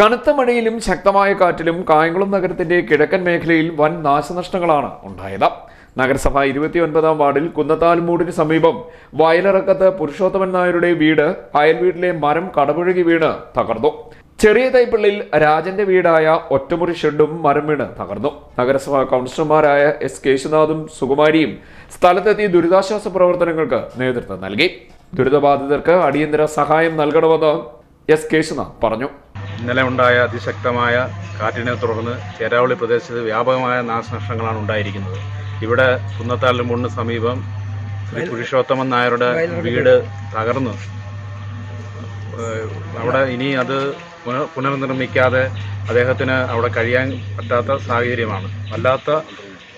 കനത്ത മഴയിലും ശക്തമായ കാറ്റിലും കായംകുളം നഗരത്തിന്റെ കിഴക്കൻ മേഖലയിൽ വൻ നാശനഷ്ടങ്ങളാണ് ഉണ്ടായത്. നഗരസഭ ഇരുപത്തിയൊൻപതാം വാർഡിൽ കുന്നത്താൽമൂടിന് സമീപം വയലിറക്കത്ത് പുരുഷോത്തമൻ നായരുടെ വീട് അയൽ വീട്ടിലെ മരം കടപുഴകി വീണ് തകർന്നു. ചെറിയ തൈപ്പിള്ളിൽ രാജന്റെ വീടായ ഒറ്റമുറി ഷെഡും മരം വീണ് തകർന്നു. നഗരസഭാ കൗൺസിലർമാരായ എസ് കേശുനാഥും സുകുമാരിയും സ്ഥലത്തെത്തി ദുരിതാശ്വാസ പ്രവർത്തനങ്ങൾക്ക് നേതൃത്വം നൽകി. ദുരിതബാധിതർക്ക് അടിയന്തര സഹായം നൽകണമെന്ന് എസ് കേശുനാഥ് പറഞ്ഞു. ഇന്നലെ ഉണ്ടായ അതിശക്തമായ കാറ്റിനെ തുടർന്ന് ചേരാവളി പ്രദേശത്ത് വ്യാപകമായ നാശനഷ്ടങ്ങളാണ് ഉണ്ടായിരിക്കുന്നത്. ഇവിടെ കുന്നത്താലിന് സമീപം ശ്രീ പുരുഷോത്തമൻ നായരുടെ വീട് തകർന്നു. അവിടെ ഇനി അത് പുനർ പുനർനിർമ്മിക്കാതെ അദ്ദേഹത്തിന് അവിടെ കഴിയാൻ പറ്റാത്ത സാഹചര്യമാണ്. വല്ലാത്ത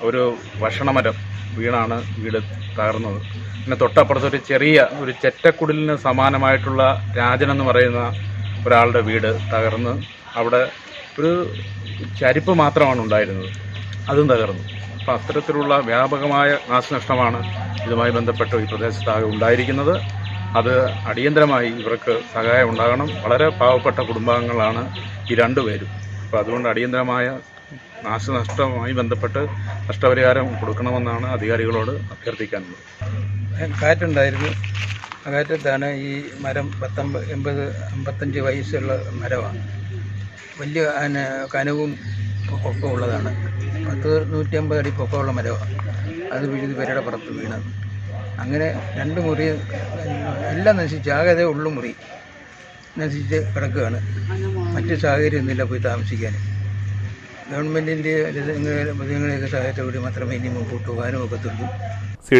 ഒരു ഭക്ഷണമരം വീണാണ് വീട് തകർന്നത്. പിന്നെ തൊട്ടപ്പുറത്തൊരു ചെറിയ ഒരു ചെറ്റക്കുടലിന് സമാനമായിട്ടുള്ള രാജനെന്ന് പറയുന്ന ഒരാളുടെ വീട് തകർന്ന് അവിടെ ഒരു ചരിപ്പ് മാത്രമാണ് ഉണ്ടായിരുന്നത്. അതും തകർന്നു. അപ്പോൾ അത്തരത്തിലുള്ള വ്യാപകമായ നാശനഷ്ടമാണ് ഇതുമായി ബന്ധപ്പെട്ട് ഈ പ്രദേശത്താകെ ഉണ്ടായിരിക്കുന്നത്. അത് അടിയന്തരമായി ഇവർക്ക് സഹായം ഉണ്ടാകണം. വളരെ പാവപ്പെട്ട കുടുംബാംഗങ്ങളാണ് ഈ രണ്ടുപേരും അപ്പോൾ അതുകൊണ്ട് അടിയന്തരമായ നാശനഷ്ടവുമായി ബന്ധപ്പെട്ട് നഷ്ടപരിഹാരം കൊടുക്കണമെന്നാണ് അധികാരികളോട് അഭ്യർത്ഥിക്കാനുള്ളത്. കാറ്റുണ്ടായിരുന്നു. ആ കാറ്റത്താണ് ഈ മരം പത്തൊമ്പത് എൺപത് അമ്പത്തഞ്ച് വയസ്സുള്ള മരമാണ്. വലിയ കനവും പൊക്കം ഉള്ളതാണ്. പത്ത് നൂറ്റി അമ്പത് അടി പൊക്കമുള്ള മരമാണ്. അത് വിഴുതി പേരുടെ പുറത്ത് വീണത്. അങ്ങനെ രണ്ട് മുറി എല്ലാം നശിച്ച് ആകെ ഉള്ളു മുറി നശിച്ച് കിടക്കുകയാണ്. മറ്റു സാഹചര്യമൊന്നുമില്ല പോയി താമസിക്കാൻ. മൃഗങ്ങളെയൊക്കെ സഹായത്തോടെ മാത്രമേ ഇനി മുമ്പോട്ട് പോകാനും ഒക്കത്തുള്ളൂ. സി